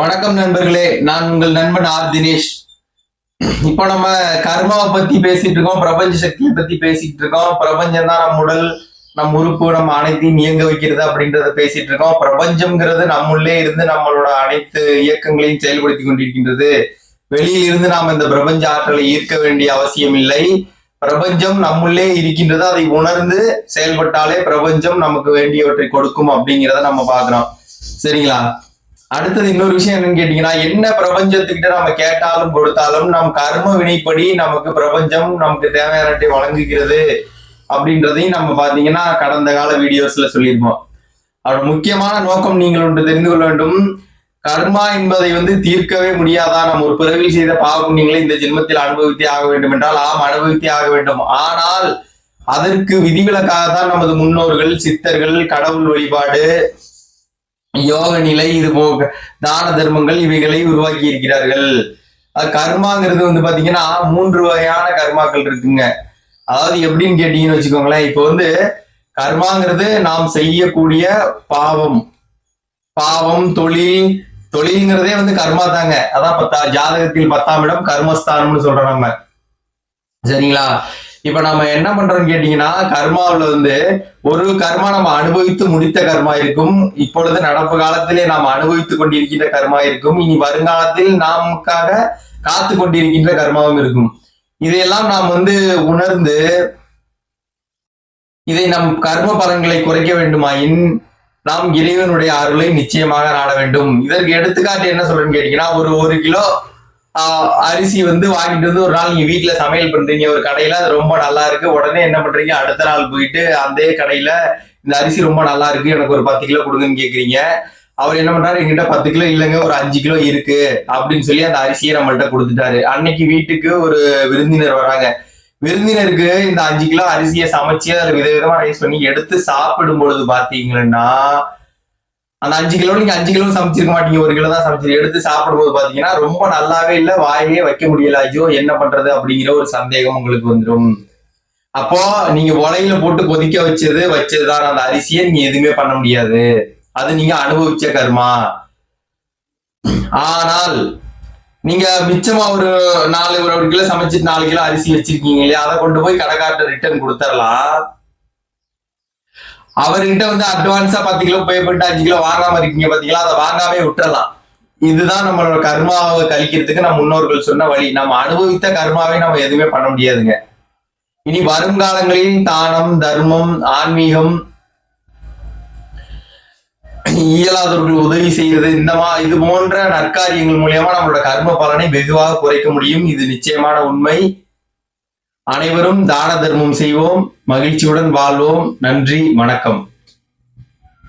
வணக்கம் நண்பர்களே நான் உங்கள் நண்பன் ஆர் தினேஷ். இப்போ நம்ம கர்மாவை பத்தி பேசிட்டு இருக்கோம் பிரபஞ்ச சக்தியை பத்தி பேசிட்டு இருக்கோம். பிரபஞ்சம் தான் நம் உடல் நம் உறுப்பு நம்ம அனைத்தையும் இயங்க வைக்கிறது அப்படின்றத பேசிட்டு இருக்கோம். பிரபஞ்சம்ங்கிறது நம்முள்ளே இருந்து நம்மளோட அனைத்து இயக்கங்களையும் செயல்படுத்தி கொண்டிருக்கின்றது. வெளியில் இருந்து நாம் இந்த பிரபஞ்ச ஆற்றலை ஈர்க்க வேண்டிய அவசியம் இல்லை. பிரபஞ்சம் நம்முள்ளே இருக்கின்றது அதை உணர்ந்து செயல்பட்டாலே பிரபஞ்சம் நமக்கு வேண்டியவற்றை கொடுக்கும் அப்படிங்கிறத நம்ம பாக்குறோம் சரிங்களா? அடுத்தது இன்னொரு விஷயம் என்னன்னு கேட்டீங்கன்னா என்ன பிரபஞ்சத்துக்கிட்ட நம்ம கேட்டாலும் கொடுத்தாலும் நம் கர்ம வினைப்படி நமக்கு பிரபஞ்சம் நமக்கு தேவையானட்டை வழங்குகிறது அப்படின்றதையும் நம்ம பாத்தீங்கன்னா கடந்த கால வீடியோஸ்ல சொல்லியிருப்போம் அதோட முக்கியமான நோக்கம் நீங்கள் ஒன்று தெரிந்து கொள்ள வேண்டும். கர்மா என்பதை வந்து தீர்க்கவே முடியாதா? நம்ம ஒரு பிறவில் செய்த பாவ நீங்களே இந்த ஜென்மத்தில் அனுபவித்தே ஆக வேண்டும் என்றால் ஆம் அனுபவித்தே ஆக வேண்டும். ஆனால் அதற்கு விதிவிலக்காக தான் நமது முன்னோர்கள் சித்தர்கள் கடவுள் வழிபாடு யோக நிலை இது போக தான தர்மங்கள் இவைகளை உருவாக்கி இருக்கிறார்கள். கர்மாங்கிறது வந்து பாத்தீங்கன்னா மூன்று வகையான கர்மாக்கள் இருக்குங்க. அதாவது எப்படின்னு கேட்டீங்கன்னு வச்சுக்கோங்களேன் இப்போ வந்து கர்மாங்கிறது நாம் செய்யக்கூடிய பாவம். பாவம் தொழில் தொழில்ங்கிறதே வந்து கர்மா தாங்க. அதான் பத்தா ஜாதகத்தில் பத்தாம் இடம் கர்மஸ்தானம்னு சொல்றோம் நம்ம. சரிங்களா? இப்ப நம்ம என்ன பண்றோம்னு கேட்டீங்கன்னா கர்மாவுல வந்து ஒரு கர்மா நம்ம அனுபவித்து முடித்த கர்மா இருக்கும். இப்பொழுது நடப்பு காலத்திலே நாம் அனுபவித்துக் கொண்டிருக்கின்ற கர்மா இருக்கும். இனி வருங்காலத்தில் நமக்காக காத்து கொண்டிருக்கின்ற கர்மாவும் இருக்கும். இதையெல்லாம் நாம் வந்து உணர்ந்து இதை நம் கர்ம பலன்களை குறைக்க வேண்டுமாயின் நாம் இறைவனுடைய அருளை நிச்சயமாக நாட வேண்டும். இதற்கு எடுத்துக்காட்டு என்ன சொல்றேன்னு கேட்டீங்கன்னா ஒரு ஒரு கிலோ அரிசி வந்து வாங்கிட்டு வந்து ஒரு நாள் நீங்க வீட்டுல சமையல் பண்றீங்க ஒரு கடையில அது ரொம்ப நல்லா இருக்கு. உடனே என்ன பண்றீங்க? அடுத்த நாள் போயிட்டு அந்த கடையில இந்த அரிசி ரொம்ப நல்லா இருக்கு எனக்கு ஒரு பத்து கிலோ கொடுங்கன்னு கேக்குறீங்க. அவர் என்ன பண்றாரு? எங்கிட்ட பத்து கிலோ இல்லைங்க ஒரு அஞ்சு கிலோ இருக்கு. அப்படின்னு சொல்லி அந்த அரிசியை நம்மள்ட்ட கொடுத்துட்டாரு. அன்னைக்கு வீட்டுக்கு ஒரு விருந்தினர் வராங்க. விருந்தினருக்கு இந்த அஞ்சு கிலோ அரிசியை சமைச்சு அதுல விதவிதமா ரைஸ் பண்ணி எடுத்து சாப்பிடும் பொழுது பாத்தீங்கன்னா அந்த அஞ்சு கிலோ நீங்க அஞ்சு கிலோ சமைச்சிருக்க மாட்டீங்க. ஒரு கிலோ தான் சமைச்சிரு எடுத்து சாப்பிடும்போது பாத்தீங்கன்னா ரொம்ப நல்லாவே இல்ல வாயே வைக்க முடியல. ஐயோ என்ன பண்றது அப்படிங்கிற ஒரு சந்தேகம் உங்களுக்கு வந்துடும் அப்போ நீங்க உலையில போட்டு கொதிக்க வச்சது வச்சதுதான் அந்த அரிசியை நீங்க எதுவுமே பண்ண முடியாது. அது நீங்க அனுபவிச்ச கர்மா. ஆனால் நீங்க மிச்சமா ஒரு நாலு ஒரு கிலோ சமைச்சிட்டு நாலு கிலோ அரிசி வச்சிருக்கீங்க இல்லையா? அதை கொண்டு போய் கடைக்கார்ட்ட ரிட்டர்ன் கொடுத்துடலாம் அவர்கிட்ட வந்து அட்வான்ஸா பத்து கிலோ பே பண்ணிட்டு அஞ்சு கிலோ வாங்காம இருக்கீங்க பாத்தீங்களா? அதை வாங்காமே விட்டுறலாம். இதுதான் நம்மளோட கர்மாவை கழிக்கிறதுக்கு நம்ம முன்னோர்கள் சொன்ன வழி. நம்ம அனுபவித்த கர்மாவை நம்ம எதுவுமே பண்ண முடியாதுங்க. இனி வருங்காலங்களில் தானம் தர்மம் ஆன்மீகம் இயலாதவர்கள் உதவி செய்வது இந்த மா இது போன்ற நற்காரியங்கள் மூலியமா நம்மளோட கர்ம பலனை வெகுவாக குறைக்க முடியும். இது நிச்சயமான உண்மை. அனைவரும் தான தர்மம் செய்வோம். மகிழ்ச்சியுடன் வாழ்வோம். நன்றி வணக்கம்.